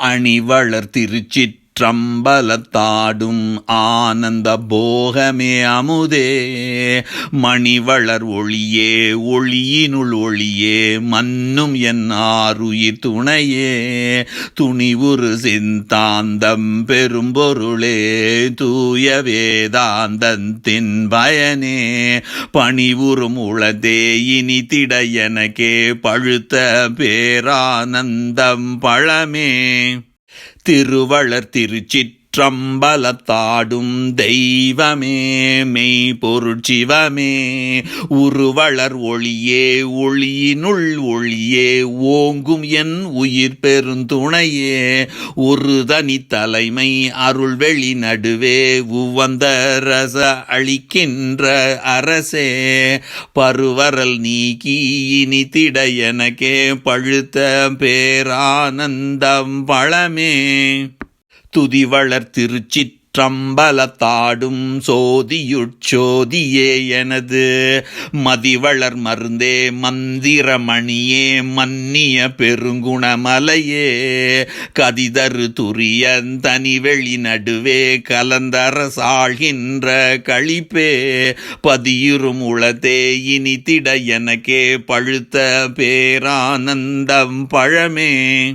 அணிவளர் திருச்சிற்றம்பலத்தாடும் ஆனந்த போகமே அமுதே. மணிவளர் ஒளியே ஒளியினுள் ஒளியே மன்னும் என் ஆறுயிர் துணையே. துணிவுறு சிந்தாந்தம் பெரும்பொருளே தூய வேதாந்தத்தின் பயனே பணிவுறும் உளதே இனி திட எனக்கே பழுத்த பேரானந்தம் பழமே. திருவளர் திருச்சிற்றம்பலத்தாடும் தெய்வமே மெய் பொருட்சிவமே உருவளர் ஒளியே ஒளியினுள் ஒளியே ஓங்கும் என் உயிர் பெருந்துணையே. ஒரு தனி தலைமை அருள்வெளி நடுவே உவந்த ரச அளிக்கின்ற அரசே. பருவரல் நீக்கி இனி திட எனக்கே பழுத்த பேரானந்தம் பழமே. துதி துதிவளர் திருச்சிற்றம்பலத்தாடும் சோதியுட்சோதியே எனது. மதிவளர் மருந்தே மந்திரமணியே மன்னிய பெருங்குணமலையே. கதிதரு துரியன் தனிவெளி நடுவே கலந்தரசாழ்கின்ற கழிப்பே பதியுறும் உளதே இனி திட எனக்கே பழுத்த பேரானந்தம் பழமே.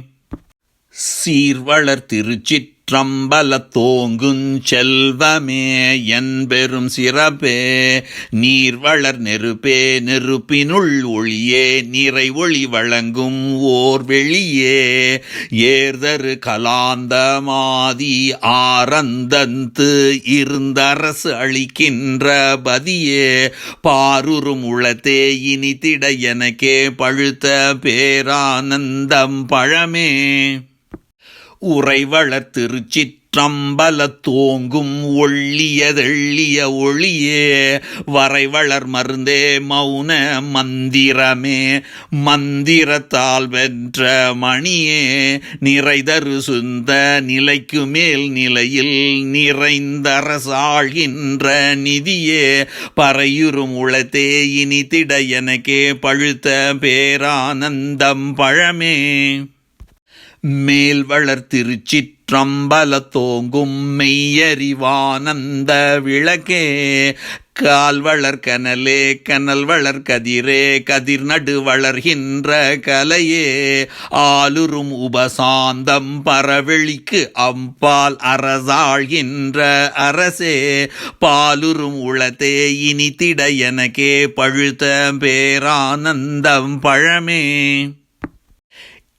சீர்வளர் திருச்சிற்றம்பலத்தோங்குஞ் செல்வமே என் பெரும் சிறப்பே. நீர்வளர் நெருப்பே நெருப்பினுள் ஒளியே நிறை ஒளி வழங்கும் ஓர் வெளியே. ஏர்தரு கலாந்தமாதி ஆரந்தந்து இருந்தரசு அளிக்கின்ற பதியே. பாருறும் உளத்தே இனி திட எனக்கே பழுத்த பேரானந்தம் பழமே. உறைவளர் திருச்சிற்றம்பல தோங்கும் ஒள்ளியதெள்ளிய ஒளியே வரைவளர் மருந்தே மௌன மந்திரமே. மந்திரத்தால் வென்ற மணியே நிறைதரு சுந்த நிலைக்கு மேல் நிலையில் நிறைந்தரசாழ்கின்ற நிதியே. பறையுறும் உளத்தே இனி திட எனக்கே பழுத்த பேரானந்தம் பழமே. மேல் வளர்த்திருச்சிற்றம்பலத்தோங்கும் மெய்யறிவானந்த விளக்கே. கால் வளர் கனலே கனல் வளர் கதிரே கதிர் நடு வளர்கின்ற கலையே. ஆளுறும் உபசாந்தம் பரவெளிக்கு அம்பால் அரசாழ்கின்ற அரசே. பாலுறும் உளத்தே இனி திட எனக்கே பழுத்த பேரானந்தம் பழமே.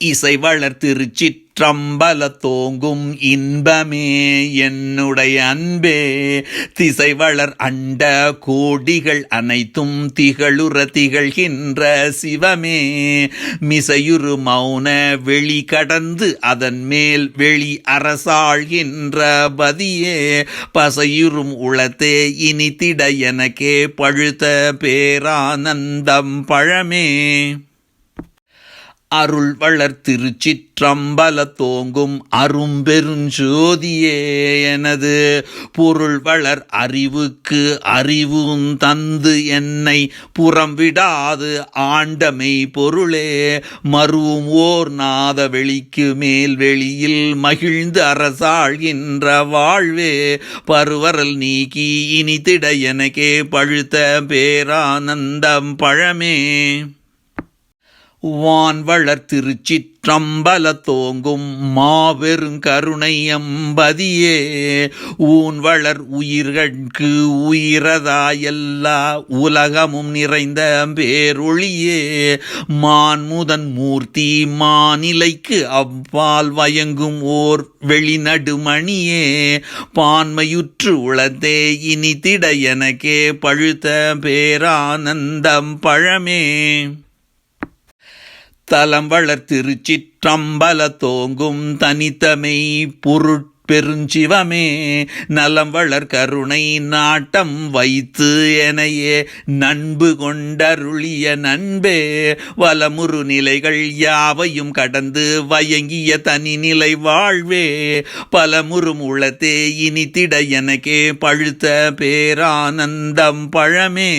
இசை வளர் திருச்சிற்றம்பல தோங்கும் இன்பமே என்னுடைய அன்பே. திசை வளர் அண்ட கோடிகள் அனைத்தும் திகழுற திகழ்கின்ற சிவமே. மிசையுறு மௌன வெளி கடந்து அதன் மேல் வெளி அரசாழ்கின்ற பதியே. பசையுறும் உளத்தே இனி திட எனக்கே பழுத்த பேரானந்தம் பழமே. அருள் வளர் திருச்சிற்றம்பல தோங்கும் அரும்பெருஞ்சோதியே எனது. பொருள் வளர் அறிவுக்கு அறிவும் தந்து என்னை புறம் விடாது ஆண்டமை பொருளே. மருவும் ஓர் நாத வெளிக்கு மேல் வெளியில் மகிழ்ந்து அரசாழ்கின்ற வாழ்வே. பருவரல் நீக்கி இனி திட எனக்கே பழுத்த பேரானந்தம் பழமே. வான் வளர் திருச்சிற்றம்பல தோங்கும் மாபெருங்கருணை அம்பதியே. ஊன் வளர் உயிர்கட்கு உயிரதாயல்லா உலகமும் நிறைந்த பேரொழியே. மான் முதன் மூர்த்தி மாநிலைக்கு அவ்வால் வயங்கும் ஓர் வெளிநடுமணியே. பான்மையுற்று உளதே இனி திட எனக்கே பழுத்த பேரானந்தம் பழமே. தலம் வளர் திருச்சிற்றம்பல தோங்கும் தனித்தமை பொருட்பெருஞ்சிவமே. நலம் வளர் கருணை நாட்டம் வைத்து எனையே நண்பு கொண்டருளிய நண்பே. வலமுறு நிலைகள் யாவையும் கடந்து வயங்கிய தனிநிலை வாழ்வே. பலமுறும் உளத்தே இனி திட எனக்கே பழுத்த பேரானந்தம் பழமே.